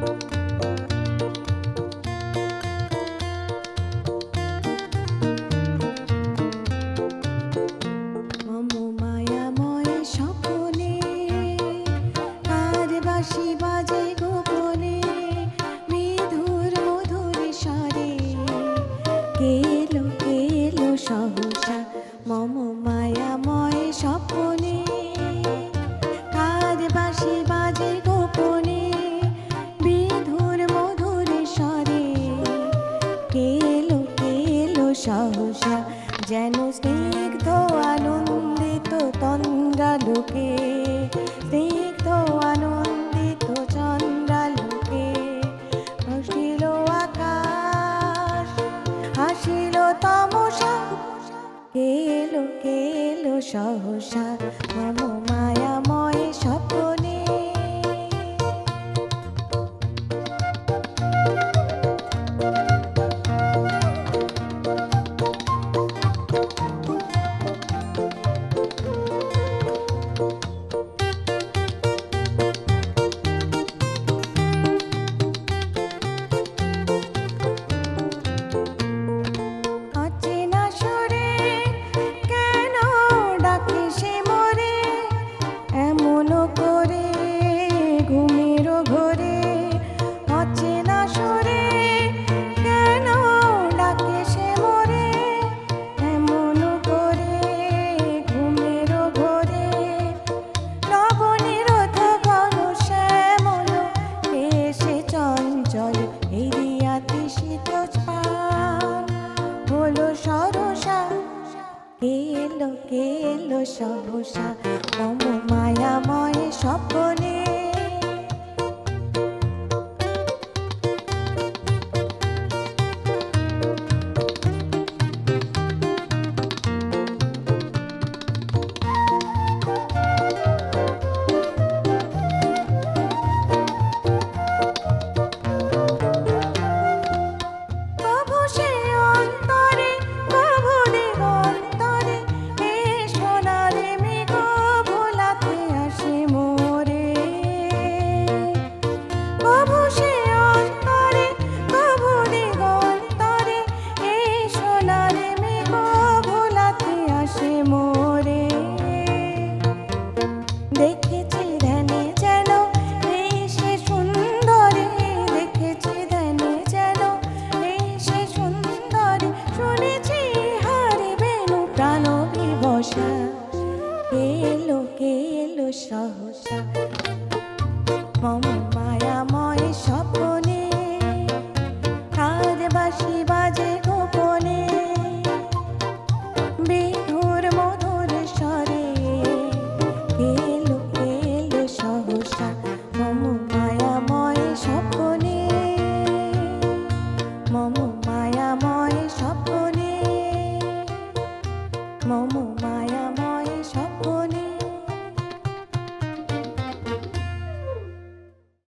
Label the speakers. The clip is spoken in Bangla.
Speaker 1: Thank you. সহসা, যেন স্নিগ্ধ আনন্দিত তন্দ্রালোকে, স্নিগ্ধ আনন্দিত চন্দ্রালোকে। হাসিল আকাশ হাসিল তমসা। কেলো কেলো সহসা, মম মায়া এলো কেলো সহসা। মম মায়াময় সকলে Mama.